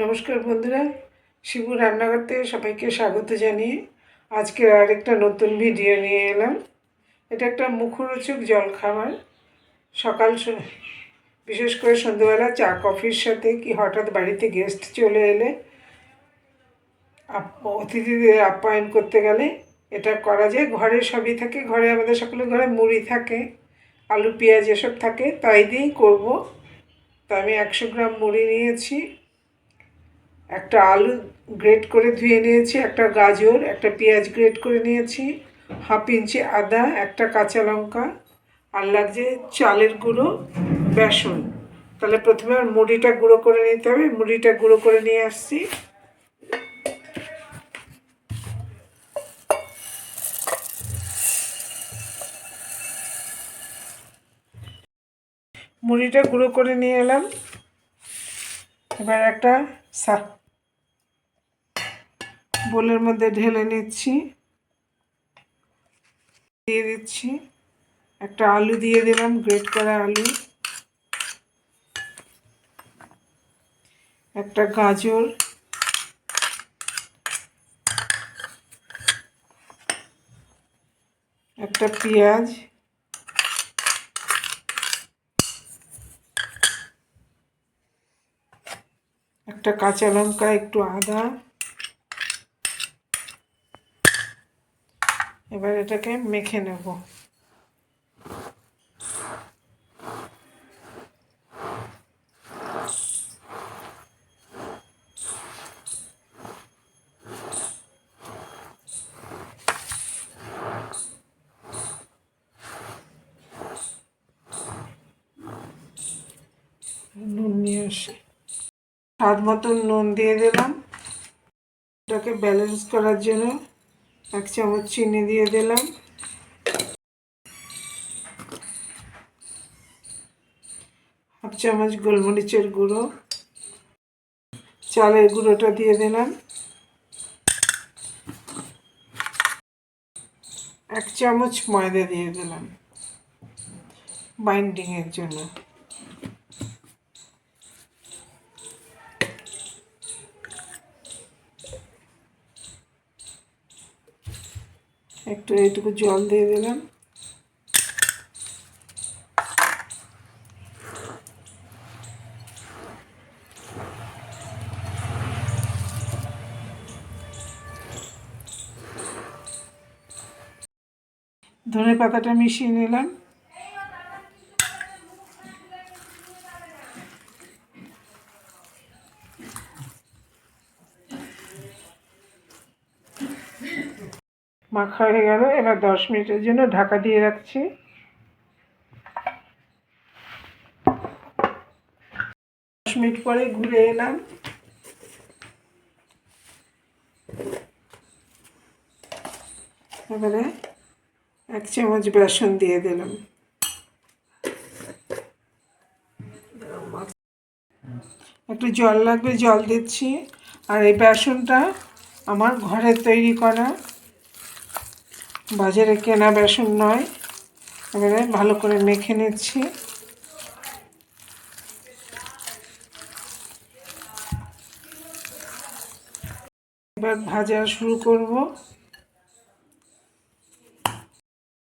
নমস্কার বন্ধুরা, শিবু রান্নাঘর থেকে সবাইকে স্বাগত জানিয়ে আজকে আরেকটা নতুন ভিডিও নিয়ে এলাম। এটা একটা মুখরোচক জলখাবার। সকাল বিশেষ করে সন্ধ্যেবেলা চা, কফির সাথে কি হঠাৎ বাড়িতে গেস্ট চলে এলে অতিথিদের আপ্যায়ন করতে গেলে এটা করা যায়। ঘরে সবই থাকে, ঘরে আমাদের সকলের ঘরে মুড়ি থাকে, আলু, পেঁয়াজ এসব থাকে, তাই দিয়েই করব। তা আমি একশো গ্রাম মুড়ি নিয়েছি, একটা আলু গ্রেট করে ধুয়ে নিয়েছি, একটা গাজর, একটা পেঁয়াজ গ্রেট করে নিয়েছি, হাফ ইঞ্চি আদা, একটা কাঁচা লঙ্কা আর লাগছে চালের গুঁড়ো, বেসন। তাহলে প্রথমে মুড়িটা গুঁড়ো করে নিতে হবে, মুড়িটা গুঁড়ো করে নিয়ে আসছি। মুড়িটা গুঁড়ো করে নিয়ে এলাম। এবার একটা সা বোলের মধ্যে ঢেলে নিচ্ছি। দিয়ে দিচ্ছি। একটা আলু দিয়ে দিলাম, গ্রেট করা আলু। একটা গাজর। একটা পেঁয়াজ। একটা কাঁচা লঙ্কা একটু আদা। এবার এটাকে মেখে নেব। নুন নিয়ে আসি। স্বাদ মতন নুন দিয়ে দিলাম। এটাকে ব্যালেন্স করার জন্য এক চামচ চিনি দিয়ে দিলাম। হাফ চামচ গোলমরিচের গুঁড়ো। চালের গুঁড়োটা দিয়ে দিলাম। এক চামচ ময়দা দিয়ে দিলাম। বাইন্ডিংয়ের জন্য। একটু এইটুকু জল দিয়ে দিলাম। ধনে পাতাটা মিশিয়ে নিলাম। মাখা হয়ে গেল, এবার দশ মিনিটের জন্য ঢাকা দিয়ে রাখছি। দশ মিনিট পরে ঘুরে এলাম। এবারে এক চামচ বেসন দিয়ে দিলাম। একটু জল লাগবে, জল দিচ্ছি। আর এই বেসনটা আমার ঘরে তৈরি করা। বাজারে কেনা বেসন নয়। এবারে ভালো করে মেখে নিচ্ছি। এবার ভাজা শুরু করব।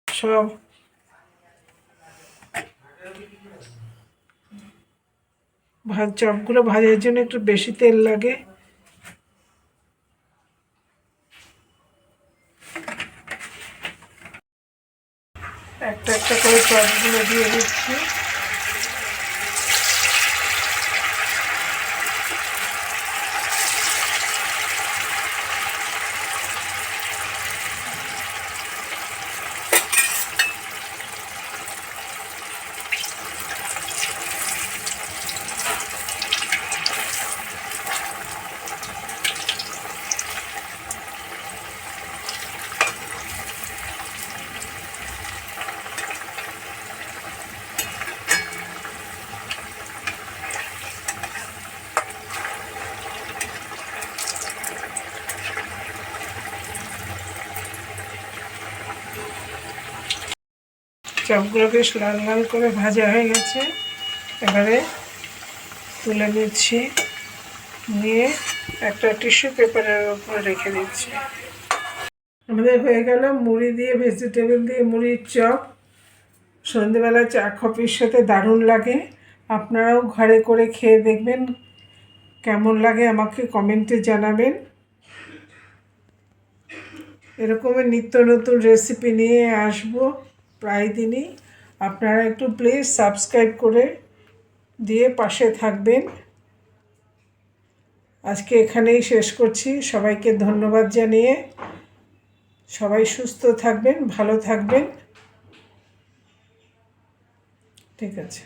সব ভাজ চপগুলো ভাজার জন্য একটু বেশি তেল লাগে। একটা একটা করে চপগুলো দিয়ে দিচ্ছি। চপগুলো বেশ লাল লাল করে ভাজা হয়ে গেছে। এবারে তুলে নিচ্ছি। নিয়ে একটা টিস্যু পেপারের উপর রেখে দিচ্ছি। আমাদের হয়ে গেল মুড়ি দিয়ে ভেজিটেবল দিয়ে মুড়ির চপ। সন্ধেবেলা চা কফির সাথে দারুণ লাগে। আপনারাও ঘরে করে খেয়ে দেখবেন কেমন লাগে, আমাকে কমেন্টে জানাবেন। এরকমের নিত্য নতুন রেসিপি নিয়ে আসব। প্রায় দিনই। আপনারা একটু প্লিজ সাবস্ক্রাইব করে দিয়ে পাশে থাকবেন। আজকে এখানেই শেষ করছি। সবাইকে ধন্যবাদ জানিয়ে সবাই সুস্থ থাকবেন, ভালো থাকবেন। ঠিক আছে।